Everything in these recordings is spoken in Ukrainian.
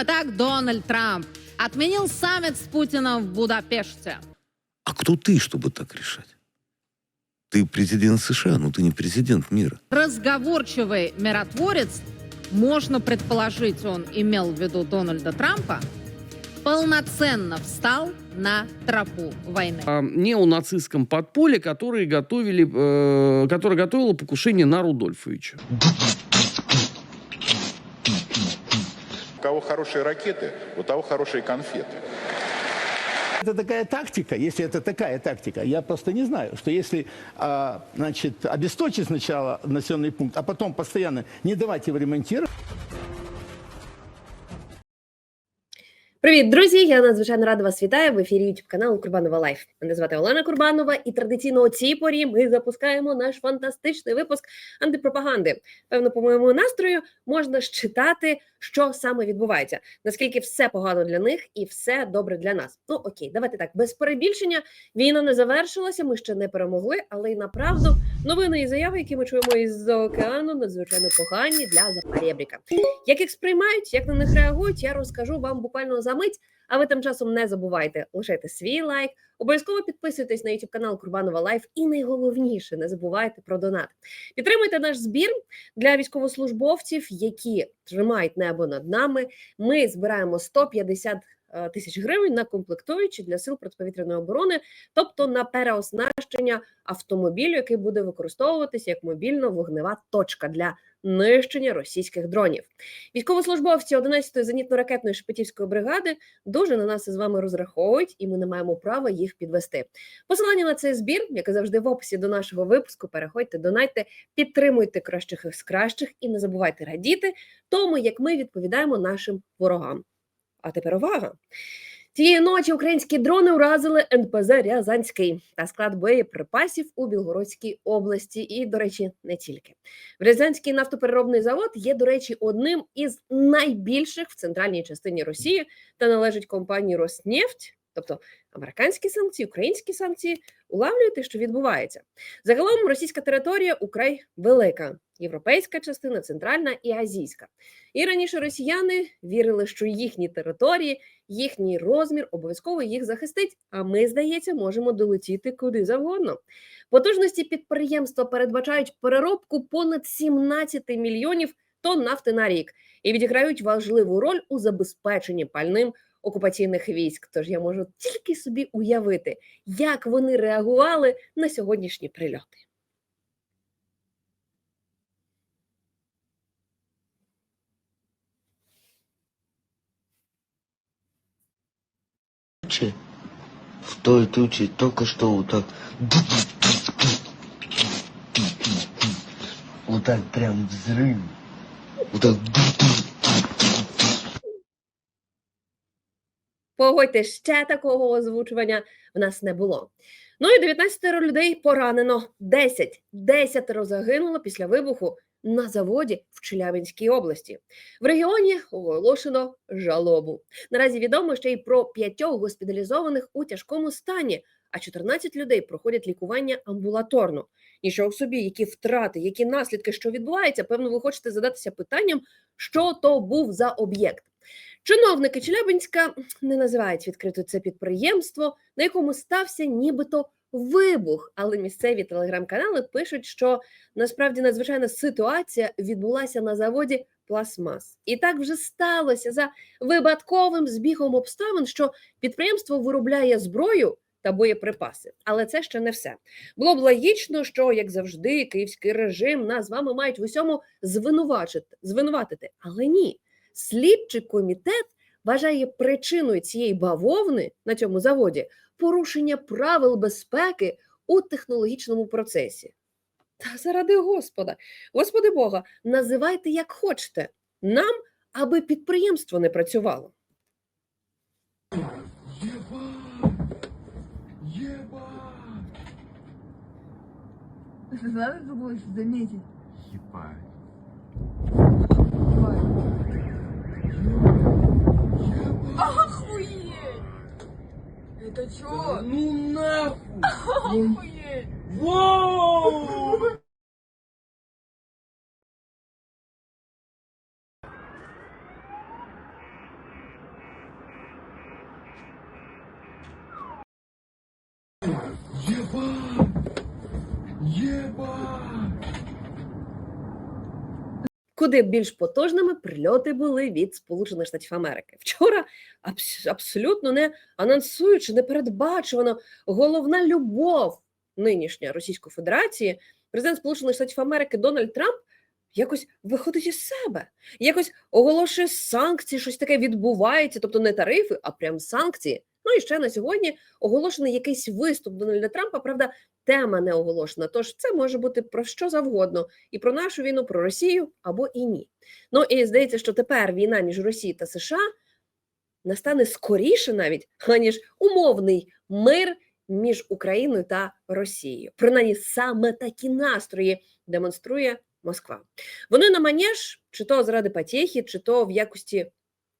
Итак, Дональд Трамп отменил саммит с Путиным в Будапеште. А кто ты, чтобы так решать? Ты президент США, но ты не президент мира. Разговорчивый миротворец, можно предположить, он имел в виду Дональда Трампа, полноценно встал на тропу войны. о неонацистском подполье, которые готовили, э, которое готовило покушение на Рудольфовича. У кого хорошие ракеты, у того хорошие конфеты. Это такая тактика, если это такая тактика, я просто не знаю, что если, а, значит, обесточить сначала населенный пункт, а потом постоянно не давать его ремонтировать, Привіт, друзі! Я надзвичайно рада вас вітаю в ефірі YouTube каналу Курбанова Лайф. Мене звати Олена Курбанова, і традиційно о цій порі ми запускаємо наш фантастичний випуск антипропаганди. Певно, по моєму настрою можна считати, що саме відбувається, наскільки все погано для них і все добре для нас. Ну окей, давайте так без перебільшення. Війна не завершилася, ми ще не перемогли, але й направду новини і заяви, які ми чуємо із океану, надзвичайно погані для Запорєбріка. Як їх сприймають, як на них реагують, я розкажу вам буквально за мить. А ви тим часом не забувайте лишайте свій лайк, обов'язково підписуйтесь на YouTube канал Курбанова Лайф. І найголовніше не забувайте про донат. Підтримуйте наш збір для військовослужбовців, які тримають небо над нами. Ми збираємо 150 е, тисяч гривень на комплектуючі для сил протиповітряної оборони, тобто на переоснащення автомобілю, який буде використовуватися як мобільно-вогнева точка для нищення російських дронів. Військовослужбовці 11-ї зенітно-ракетної шепетівської бригади дуже на нас із вами розраховують, і ми не маємо права їх підвести. Посилання на цей збір, яке завжди в описі до нашого випуску. Переходьте, донайте, підтримуйте кращих з кращих і не забувайте радіти тому, як ми відповідаємо нашим ворогам. А тепер увага! Цієї ночі українські дрони уразили НПЗ Рязанський та склад боєприпасів у Білгородській області. І, до речі, не тільки. Рязанський нафтопереробний завод є, до речі, одним із найбільших в центральній частині Росії та належить компанії Роснефть, тобто американські санкції, українські санкції. Улавлюєте, що відбувається. Загалом російська територія украй велика, європейська частина, центральна і азійська. І раніше росіяни вірили, що їхні території, їхній розмір обов'язково їх захистить. А ми, здається, можемо долетіти куди завгодно. Потужності підприємства передбачають переробку понад 17 мільйонів тонн нафти на рік і відіграють важливу роль у забезпеченні пальним окупаційних військ. Тож я можу тільки собі уявити, як вони реагували на сьогоднішні прильоти. туче, в той туче только что вот так, вот так прям взрыв, вот так, Погодьте, ще такого озвучування в нас не було. Ну і 19 людей поранено. 10. 10 загинуло після вибуху на заводі в Челябинській області. В регіоні оголошено жалобу. Наразі відомо ще й про п'ятьох госпіталізованих у тяжкому стані, а 14 людей проходять лікування амбулаторно. Нічого собі, які втрати, які наслідки, що відбувається, певно, ви хочете задатися питанням, що то був за об'єкт. Чиновники Челябинська не називають відкрито це підприємство, на якому стався нібито вибух. Але місцеві телеграм-канали пишуть, що насправді надзвичайна ситуація відбулася на заводі Пластмас. І так вже сталося за випадковим збігом обставин, що підприємство виробляє зброю та боєприпаси. Але це ще не все. Було б логічно, що, як завжди, київський режим нас з вами мають в усьому звинувачити, звинуватити. Але ні. Слідчий комітет вважає причиною цієї бавовни на цьому заводі порушення правил безпеки у технологічному процесі. Та заради Господа, Господи Бога, називайте як хочете. Нам, аби підприємство не працювало. Надо же Охуеть! Это чё? Ну нахуй! Ну Охуеть! Воу! Ебать! Ебать! Куди більш потужними прильоти були від Сполучених Штатів Америки. Вчора абс- абсолютно не анонсуючи, непередбачувано головна любов нинішня Російської Федерації, президент Сполучених Штатів Америки Дональд Трамп якось виходить із себе, якось оголошує санкції, щось таке відбувається, тобто не тарифи, а прям санкції. Ну і ще на сьогодні оголошений якийсь виступ Дональда Трампа. Правда, тема не оголошена. Тож це може бути про що завгодно, і про нашу війну, про Росію або і ні. Ну і здається, що тепер війна між Росією та США настане скоріше навіть, аніж умовний мир між Україною та Росією. Принаймні саме такі настрої демонструє Москва. Вони на манеж, чи то заради потєхи, чи то в якості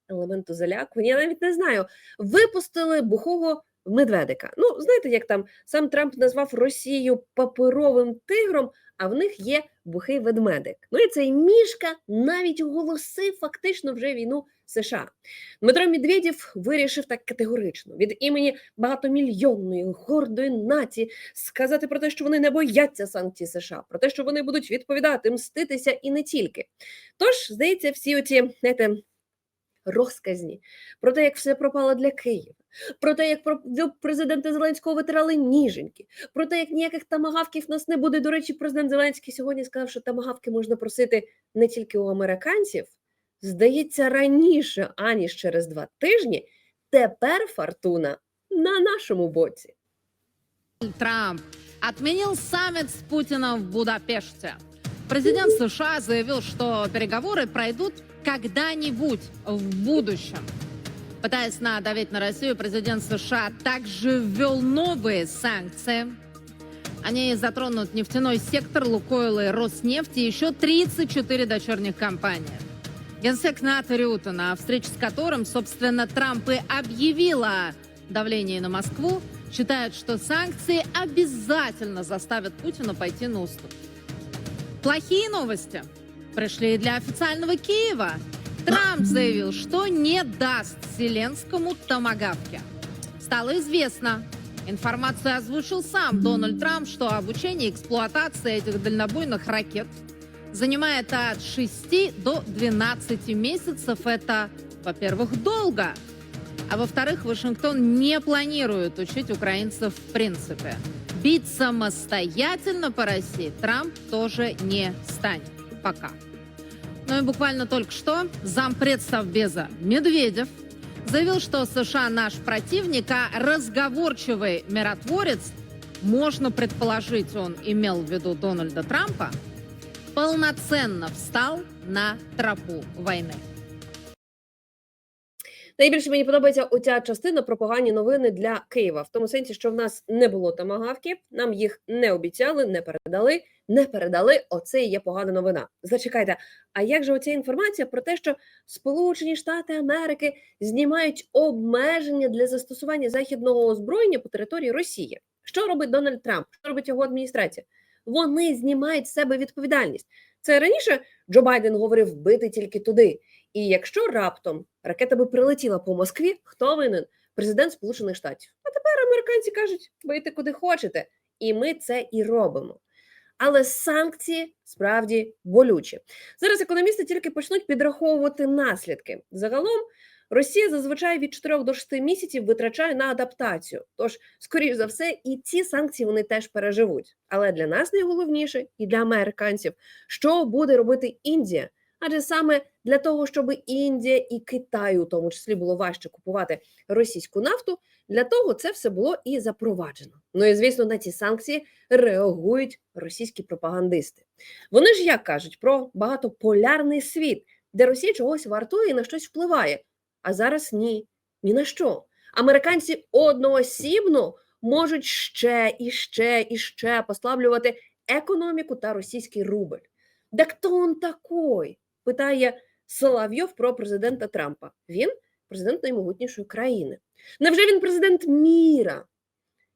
елементу залякування, я навіть не знаю, випустили бухого медведика. Ну, знаєте, як там сам Трамп назвав Росію паперовим тигром, а в них є бухий ведмедик. Ну і цей мішка навіть оголосив фактично вже війну США. Дмитро Медведєв вирішив так категорично від імені багатомільйонної гордої нації сказати про те, що вони не бояться санкцій США, про те, що вони будуть відповідати, мститися і не тільки. Тож, здається, всі оці, знаєте, розказні про те, як все пропало для Києва, про те, як президента Зеленського витирали ніженьки, про те, як ніяких тамагавків нас не буде. До речі, президент Зеленський сьогодні сказав, що тамагавки можна просити не тільки у американців. Здається, раніше, аніж через два тижні, тепер фортуна на нашому боці. Трамп отменил саммит с Путиным в Будапеште. Президент США заявил, что переговоры пройдут когда-нибудь в будущем. Пытаясь надавить на Россию, президент США также ввел новые санкции. Они затронут нефтяной сектор, Лукойл и Роснефть и еще 34 дочерних компании. Генсек НАТО Рюта, на встрече с которым, собственно, Трамп и объявил о давлении на Москву, считает, что санкции обязательно заставят Путина пойти на уступки. Плохие новости пришли и для официального Киева. Трамп заявил, что не даст Зеленскому томагавки. Стало известно, информацию озвучил сам Дональд Трамп, что обучение и эксплуатация этих дальнобойных ракет занимает от 6 до 12 месяцев. Это, во-первых, долго. А во-вторых, Вашингтон не планирует учить украинцев в принципе. Бить самостоятельно по России Трамп тоже не станет. Пока. Ну и буквально только что зампред Совбеза Медведев заявил, что США наш противник, а разговорчивый миротворец, можно предположить, он имел в виду Дональда Трампа, полноценно встал на тропу войны. Найбільше мені подобається оця частина про погані новини для Києва, в тому сенсі, що в нас не було тамагавків, нам їх не обіцяли, не передали, не передали. Оце є погана новина. Зачекайте, а як же оця інформація про те, що Сполучені Штати Америки знімають обмеження для застосування західного озброєння по території Росії? Що робить Дональд Трамп? Що робить його адміністрація? Вони знімають з себе відповідальність. Це раніше Джо Байден говорив бити тільки туди. І якщо раптом ракета би прилетіла по Москві, хто винен? Президент Сполучених Штатів. А тепер американці кажуть, бийте куди хочете. І ми це і робимо. Але санкції справді болючі. Зараз економісти тільки почнуть підраховувати наслідки. Загалом Росія зазвичай від 4 до 6 місяців витрачає на адаптацію. Тож, скоріш за все, і ці санкції вони теж переживуть. Але для нас найголовніше і для американців, що буде робити Індія. Адже саме для того, щоб Індія і Китаю, в тому числі, було важче купувати російську нафту, для того це все було і запроваджено. Ну і звісно, на ці санкції реагують російські пропагандисти. Вони ж як кажуть про багатополярний світ, де Росія чогось вартує і на щось впливає. А зараз ні, ні на що. Американці одноосібно можуть ще і ще і ще послаблювати економіку та російський рубль. Да хто он такой? Питає Соловйов про президента Трампа. Він президент наймогутнішої країни. Невже він президент міра?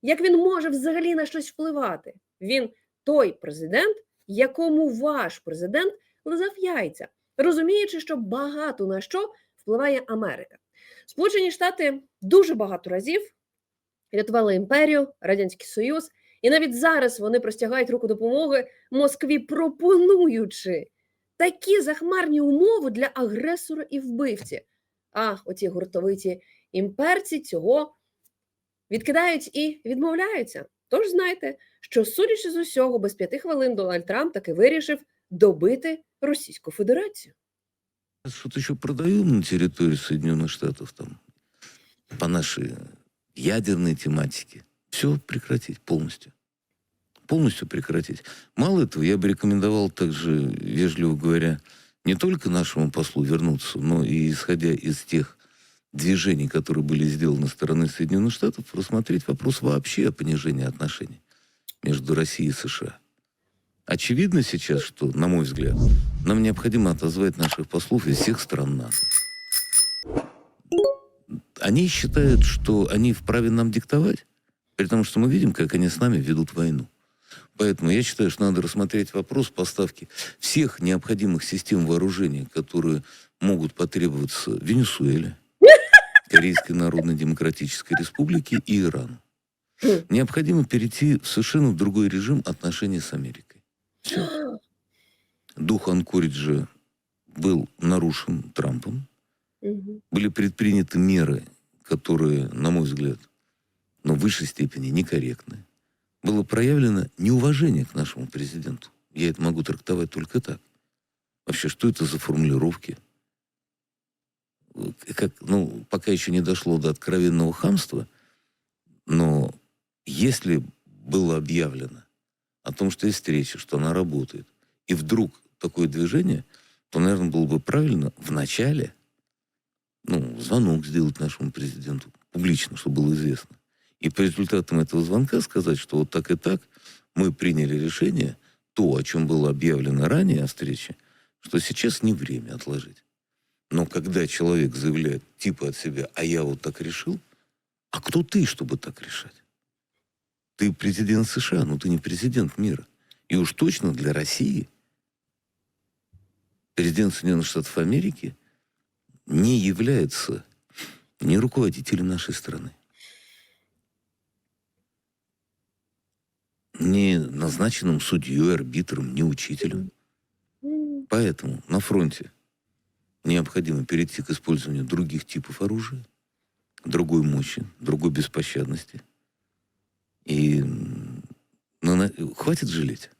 Як він може взагалі на щось впливати? Він той президент, якому ваш президент лизав яйця, розуміючи, що багато на що впливає Америка. Сполучені Штати дуже багато разів рятували імперію, Радянський Союз І навіть зараз вони простягають руку допомоги Москві, пропонуючи такі захмарні умови для агресора і вбивці. А оці гуртовиті імперці цього відкидають і відмовляються. Тож знайте, що, судячи з усього, без п'яти хвилин Дональд Трамп таки вирішив добити Російську Федерацію. Что-то еще продаем на территории Соединенных Штатов там по нашей ядерной тематике. Все прекратить полностью. Полностью прекратить. Мало этого, я бы рекомендовал также, вежливо говоря, не только нашему послу вернуться, но и исходя из тех движений, которые были сделаны стороны Соединенных Штатов, рассмотреть вопрос вообще о понижении отношений между Россией и США. Очевидно сейчас, что, на мой взгляд, нам необходимо отозвать наших послов из всех стран НАТО. Они считают, что они вправе нам диктовать, при том, что мы видим, как они с нами ведут войну. Поэтому я считаю, что надо рассмотреть вопрос поставки всех необходимых систем вооружения, которые могут потребоваться Венесуэле, Корейской Народно-Демократической Республике и Ирану. Необходимо перейти в совершенно другой режим отношений с Америкой. Все. Дух Анкориджа был нарушен Трампом. Были предприняты меры, которые, на мой взгляд, но в высшей степени некорректны. Было проявлено неуважение к нашему президенту. Я это могу трактовать только так. Вообще, что это за формулировки? Э, Как, ну, пока еще не дошло до откровенного хамства, но если было объявлено о том, что есть встреча, что она работает, и вдруг такое движение, то, наверное, было бы правильно в начале ну, звонок сделать нашему президенту публично, чтобы было известно. И по результатам этого звонка сказать, что вот так и так мы приняли решение, то, о чем было объявлено ранее о встрече, что сейчас не время отложить. Но когда человек заявляет типа от себя, а я вот так решил, а кто ты, чтобы так решать? Ты президент США, но ты не президент мира. И уж точно для России президент Соединенных Штатов Америки не является ни руководителем нашей страны, ни назначенным судьей, арбитром, ни учителем. Поэтому на фронте необходимо перейти к использованию других типов оружия, другой мощи, другой беспощадности. И ну, на- хватит жалеть.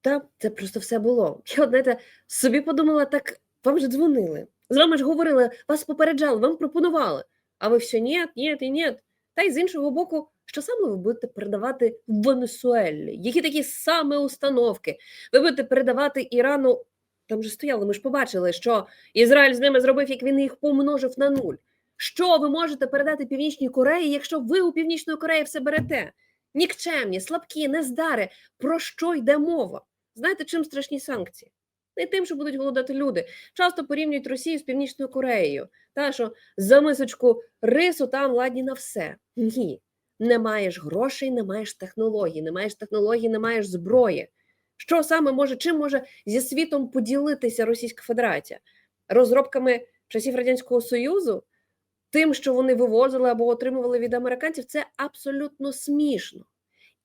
Та це просто все було. Я знаєте, собі подумала, так вам же дзвонили. З вами ж говорили, вас попереджали, вам пропонували. А ви все ні, ні і ні. Та й з іншого боку, що саме ви будете передавати в Венесуелі? Які такі саме установки? Ви будете передавати Ірану. Там же стояли, ми ж побачили, що Ізраїль з ними зробив, як він їх помножив на нуль. Що ви можете передати Північній Кореї, якщо ви у Північної Кореї все берете? Нікчемні, слабкі, нездари. Про що йде мова? Знаєте, чим страшні санкції? Не тим, що будуть голодати люди. Часто порівнюють Росію з Північною Кореєю. Та що за мисочку рису там ладні на все. Ні. Не маєш грошей, не маєш технологій, не маєш технологій, не маєш зброї. Що саме може, чим може зі світом поділитися Російська Федерація? Розробками часів Радянського Союзу, тим, що вони вивозили або отримували від американців, це абсолютно смішно.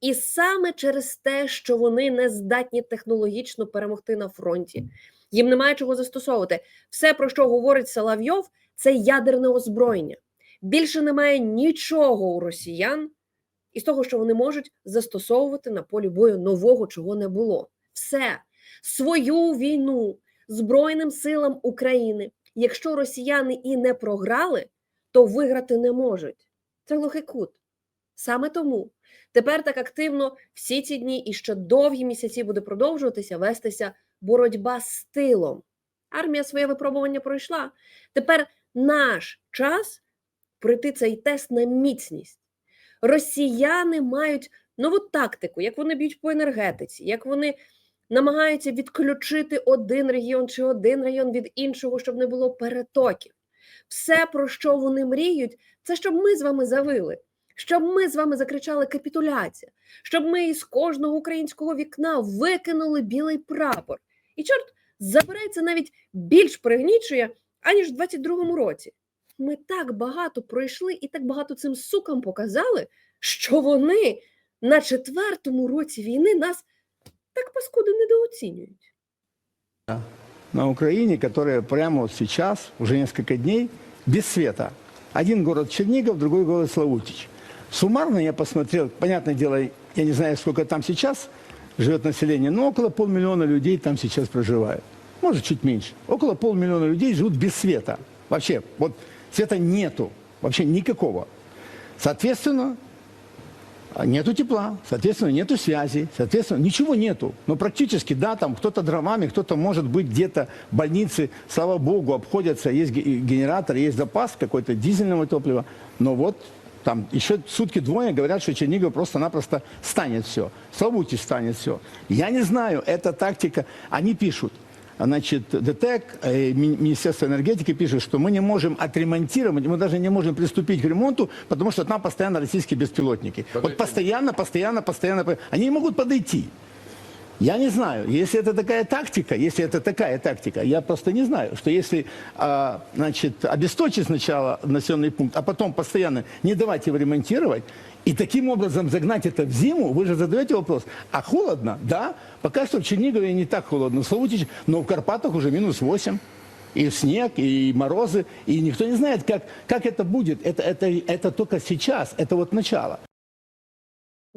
І саме через те, що вони не здатні технологічно перемогти на фронті, їм немає чого застосовувати. Все, про що говорить Соловйов, це ядерне озброєння. Більше немає нічого у росіян із того, що вони можуть застосовувати на полі бою нового, чого не було. Все свою війну Збройним силам України, якщо росіяни і не програли, то виграти не можуть. Це глухий кут. Саме тому тепер так активно всі ці дні і ще довгі місяці буде продовжуватися вестися боротьба з тилом. Армія своє випробування пройшла. Тепер наш час пройти цей тест на міцність. Росіяни мають нову тактику, як вони б'ють по енергетиці, як вони намагаються відключити один регіон чи один район від іншого, щоб не було перетоків. Все, про що вони мріють, це щоб ми з вами завили, щоб ми з вами закричали капітуляція, щоб ми із кожного українського вікна викинули білий прапор. І чорт забирається навіть більш пригнічує, аніж в 22-му році. ми так багато пройшли і так багато цим сукам показали, що вони на четвертому році війни нас так паскуди недооцінюють. на Украине, которая прямо вот сейчас, уже несколько дней, без света. Один город Чернигов, другой город Славутич. Суммарно я посмотрел, понятное дело, я не знаю, сколько там сейчас живет население, но около полмиллиона людей там сейчас проживает. Может, чуть меньше. Около полмиллиона людей живут без света. Вообще, вот света нету, вообще никакого. Соответственно, а Нету тепла, соответственно, нету связи, соответственно, ничего нету. Но практически, да, там кто-то дровами, кто-то может быть где-то в больнице, слава богу, обходятся, есть ге- генератор, есть запас какой-то дизельного топлива. Но вот там еще сутки двое говорят, что Чернигов просто-напросто станет все. Славутич станет все. Я не знаю, это тактика. Они пишут, Значит, ДТЭК, э, Ми- Министерство энергетики пишет, что мы не можем отремонтировать, мы даже не можем приступить к ремонту, потому что там постоянно российские беспилотники. Вот постоянно, постоянно, постоянно. по- Они не могут подойти. Я не знаю, если это такая тактика, если это такая тактика, я просто не знаю, что если, а, значит, обесточить сначала населенный пункт, а потом постоянно не давать его ремонтировать, и таким образом загнать это в зиму, вы же задаете вопрос, а холодно? Да, пока что в Чернигове не так холодно, в Славутиче, но в Карпатах уже минус 8. И снег, и морозы, и никто не знает, как, как это будет. Это, это, это только сейчас, это вот начало.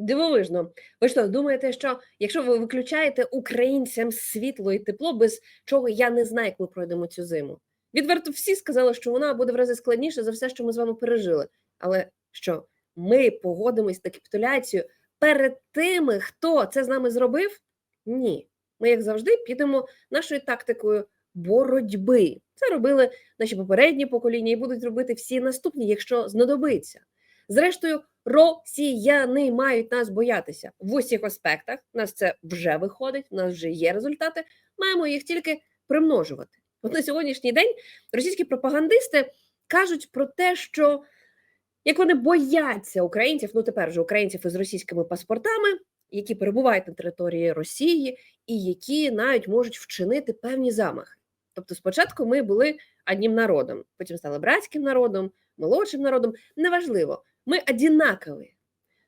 Дивовижно. Ви що, думаєте, що якщо ви виключаєте українцям світло і тепло, без чого я не знаю, як ми пройдемо цю зиму? Відверто всі сказали, що вона буде в рази складніше за все, що ми з вами пережили. Але що ми погодимось на капітуляцію перед тими, хто це з нами зробив? Ні. Ми, як завжди, підемо нашою тактикою боротьби. Це робили наші попередні покоління і будуть робити всі наступні, якщо знадобиться. Зрештою, росіяни мають нас боятися в усіх аспектах. У нас це вже виходить, у нас вже є результати. Маємо їх тільки примножувати. От на сьогоднішній день російські пропагандисти кажуть про те, що як вони бояться українців, ну тепер вже українців із російськими паспортами, які перебувають на території Росії, і які навіть можуть вчинити певні замахи. Тобто, спочатку ми були одним народом, потім стали братським народом, молодшим народом. Неважливо, ми одинакові.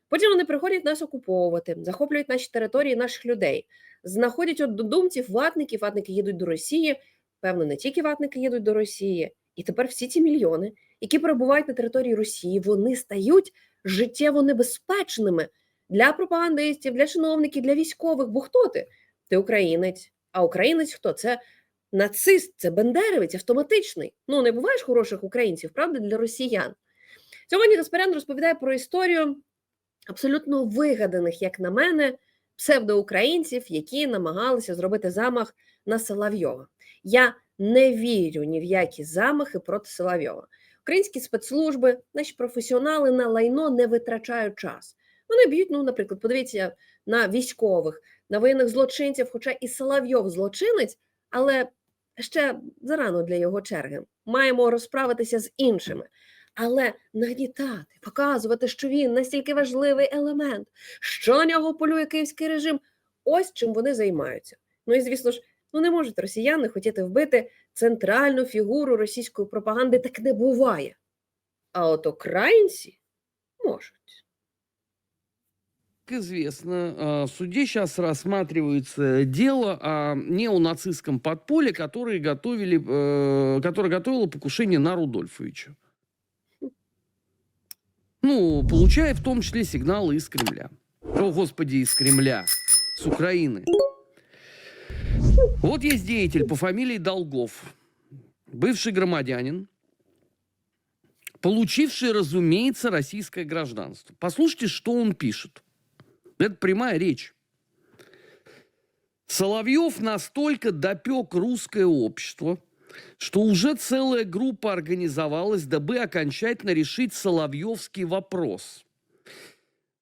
Потім вони приходять нас окуповувати, захоплюють наші території, наших людей, знаходять однодумців, ватників, ватники їдуть до Росії. Певно, не тільки ватники їдуть до Росії, і тепер всі ці мільйони, які перебувають на території Росії, вони стають життєво небезпечними для пропагандистів, для чиновників, для військових. Бо хто ти? Ти українець. А українець хто? Це нацист, це бендерівець автоматичний. Ну не буваєш хороших українців, правда, для росіян. Сьогодні Гаспарян розповідає про історію абсолютно вигаданих, як на мене, псевдоукраїнців, які намагалися зробити замах на Соловйова. Я не вірю ні в які замахи проти Соловйова. Українські спецслужби, наші професіонали на лайно не витрачають час. Вони б'ють, ну, наприклад, подивіться на військових, на воєнних злочинців, хоча і Соловйов злочинець, але ще зарано для його черги. Маємо розправитися з іншими. Але нагнітати, показувати, що він настільки важливий елемент, що на нього полює київський режим. Ось чим вони займаються. Ну і звісно ж, ну не можуть росіяни хотіти вбити центральну фігуру російської пропаганди, так не буває. А от українці можуть. Как известно, а, в суде сейчас рассматривается дело о неонацистском подполье, которое, готовили, э, которое готовило покушение на Рудольфовича. Ну, получая в том числе сигналы из Кремля. О, Господи, из Кремля. С Украины. Вот есть деятель по фамилии Долгов. Бывший громадянин, получивший, разумеется, российское гражданство. Послушайте, что он пишет. Это прямая речь. Соловьев настолько допек русское общество, что уже целая группа организовалась, дабы окончательно решить Соловьевский вопрос.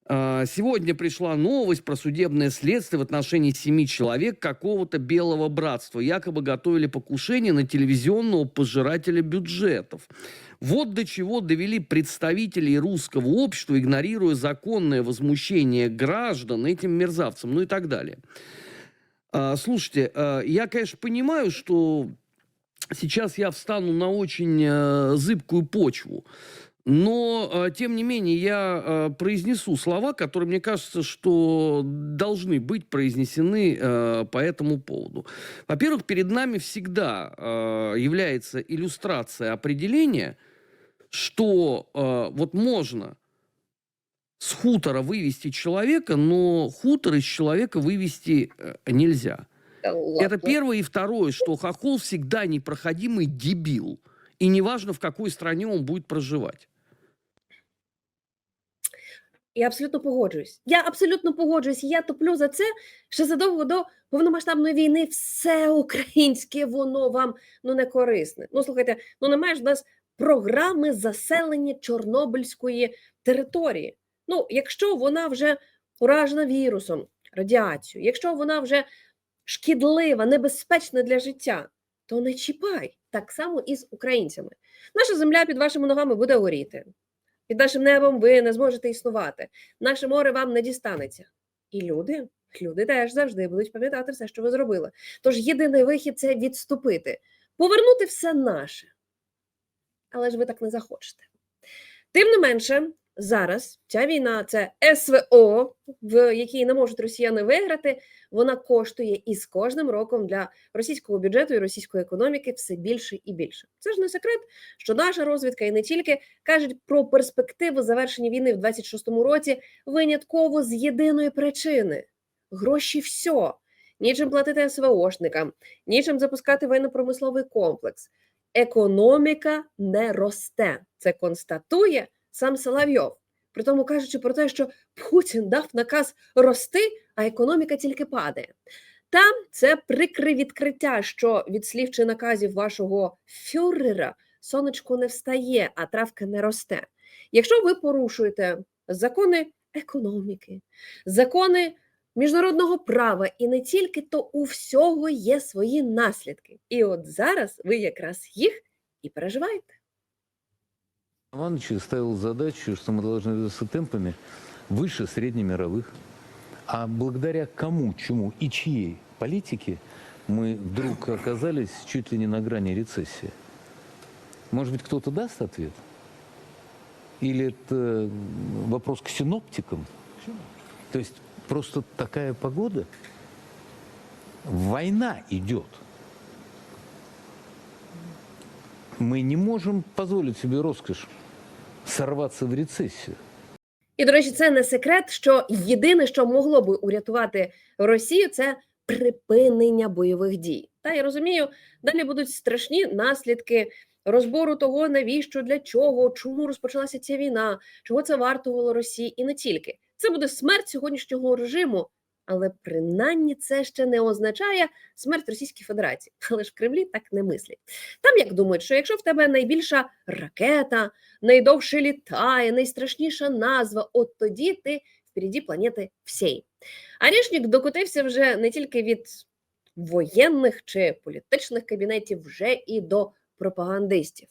А, Сегодня пришла новость про судебное следствие в отношении семи человек какого-то белого братства. Якобы готовили покушение на телевизионного пожирателя бюджетов. Вот до чего довели представителей русского общества, игнорируя законное возмущение граждан этим мерзавцам, ну и так далее. А, Слушайте, а, я, конечно, понимаю, что сейчас я встану на очень э, зыбкую почву. Но, э, тем не менее, я э, произнесу слова, которые, мне кажется, что должны быть произнесены э, по этому поводу. Во-первых, перед нами всегда является иллюстрация определения, что вот можно с хутора вывести человека, но хутор из человека вывести э, нельзя. Это первое. И второе, что хохол всегда непроходимый дебил. И неважно, в какой стране он будет проживать. Я абсолютно погоджуюсь. Я абсолютно погоджуюсь. Я топлю за це, що задовго до повномасштабної війни все українське, воно вам ну не корисне. Ну слухайте, ну немає ж в нас програми заселення Чорнобильської території. Ну, якщо вона вже уражена вірусом, радіацією, якщо вона вже шкідлива, небезпечна для життя, то не чіпай. Так само і з українцями. Наша земля під вашими ногами буде горіти. Під нашим небом ви не зможете існувати. Наше море вам не дістанеться. І люди, люди теж завжди будуть пам'ятати все, що ви зробили. Тож єдиний вихід це відступити, повернути все наше. Але ж ви так не захочете. Тим не менше, зараз ця війна це СВО, в якій не можуть росіяни виграти. Вона коштує і з кожним роком для російського бюджету і російської економіки все більше і більше. Це ж не секрет, що наша розвідка і не тільки кажуть про перспективу завершення війни в 26-му році винятково з єдиної причини: гроші все. Нічим платити СВОшникам, нічим запускати воєнно-промисловий комплекс. Економіка не росте. Це констатує сам Соловйов. При тому кажучи про те, що Путін дав наказ рости, а економіка тільки падає. Та це прикре відкриття, що від слів чи наказів вашого фюрера сонечко не встає, а травка не росте. Якщо ви порушуєте закони економіки, закони міжнародного права і не тільки, то у всього є свої наслідки. І от зараз ви якраз їх і переживаєте. Иванович ставил задачу, что мы должны двигаться темпами выше среднемировых. А благодаря кому, чему и чьей политике мы вдруг оказались чуть ли не на грани рецессии? Может быть, кто-то даст ответ? Или это вопрос к синоптикам? То есть просто такая погода? Война идет. Мы не можем позволить себе роскошь сорваться в рецессию. І, до речі, це не секрет, що єдине, що могло би урятувати Росію, це припинення бойових дій. Та я розумію, далі будуть страшні наслідки розбору того, навіщо, для чого, чому розпочалася ця війна, чого це вартувало Росії, і не тільки. Це буде смерть сьогоднішнього режиму, але принаймні це ще не означає смерть Російської Федерації. Але ж в Кремлі так не мислять. Там як думають, що якщо в тебе найбільша ракета, найдовше літає, найстрашніша назва, от тоді ти впереді планети всієї. Арішнік докотився вже не тільки від воєнних чи політичних кабінетів, вже і до пропагандистів.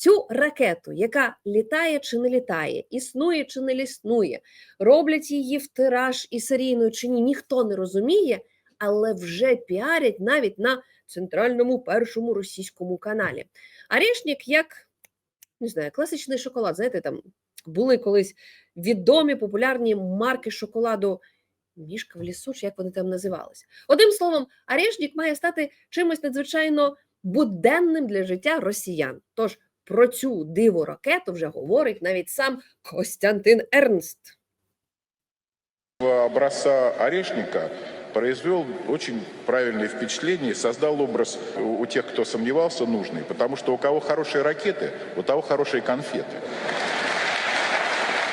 Цю ракету, яка літає чи не літає, існує чи не існує, роблять її в тираж і серійною чи ні, ніхто не розуміє, але вже піарять навіть на центральному першому російському каналі. Арішнік як не знаю, класичний шоколад. Знаєте, там були колись відомі популярні марки шоколаду. Мішка в лісу, чи як вони там називалися. Одним словом, Арешнік має стати чимось надзвичайно буденним для життя росіян. Тож про цю диву ракету вже говорить навіть сам Костянтин Ернст. образца орешника произвел очень правильное впечатление и создал образ у у тех, кто сомневался, нужный. Потому что у кого хорошие ракеты, у того хорошие конфеты.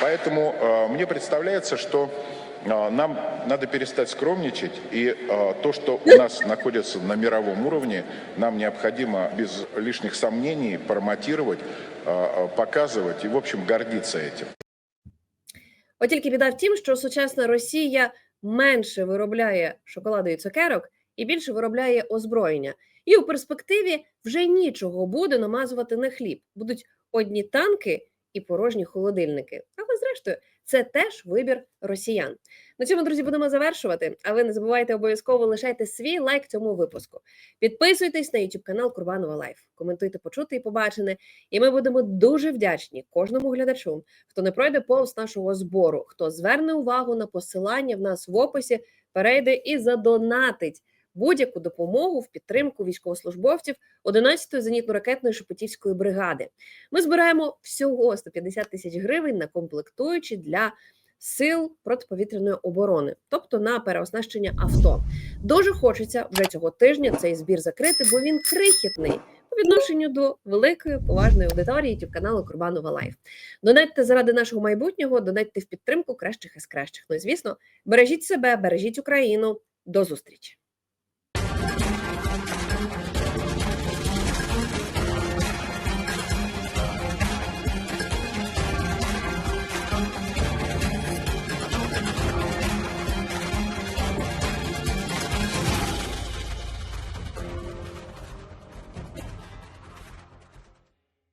Поэтому э, мне представляется, что э, нам надо перестать скромничать, и э, то, что у нас находится на мировом уровне, нам необходимо без лишних сомнений промотировать, э, э, показывать и, в общем, гордиться этим. От тільки біда в тім, що сучасна Росія менше виробляє шоколаду і цукерок і більше виробляє озброєння. І у перспективі вже нічого буде намазувати на хліб. Будуть одні танки і порожні холодильники. Але зрештою, це теж вибір росіян. На цьому, друзі, будемо завершувати. А ви не забувайте обов'язково лишайте свій лайк цьому випуску. Підписуйтесь на YouTube канал Курбанова Лайф, коментуйте почуте і побачене. І ми будемо дуже вдячні кожному глядачу, хто не пройде повз нашого збору, хто зверне увагу на посилання в нас в описі, перейде і задонатить будь-яку допомогу в підтримку військовослужбовців 11-ї зенітно-ракетної Шепетівської бригади. Ми збираємо всього 150 тисяч гривень на комплектуючі для сил протиповітряної оборони, тобто на переоснащення авто. Дуже хочеться вже цього тижня цей збір закрити, бо він крихітний по відношенню до великої поважної аудиторії youtube каналу Курбанова Лайф. Донатьте заради нашого майбутнього, донатьте в підтримку кращих із кращих. Ну і звісно, бережіть себе, бережіть Україну. До зустрічі!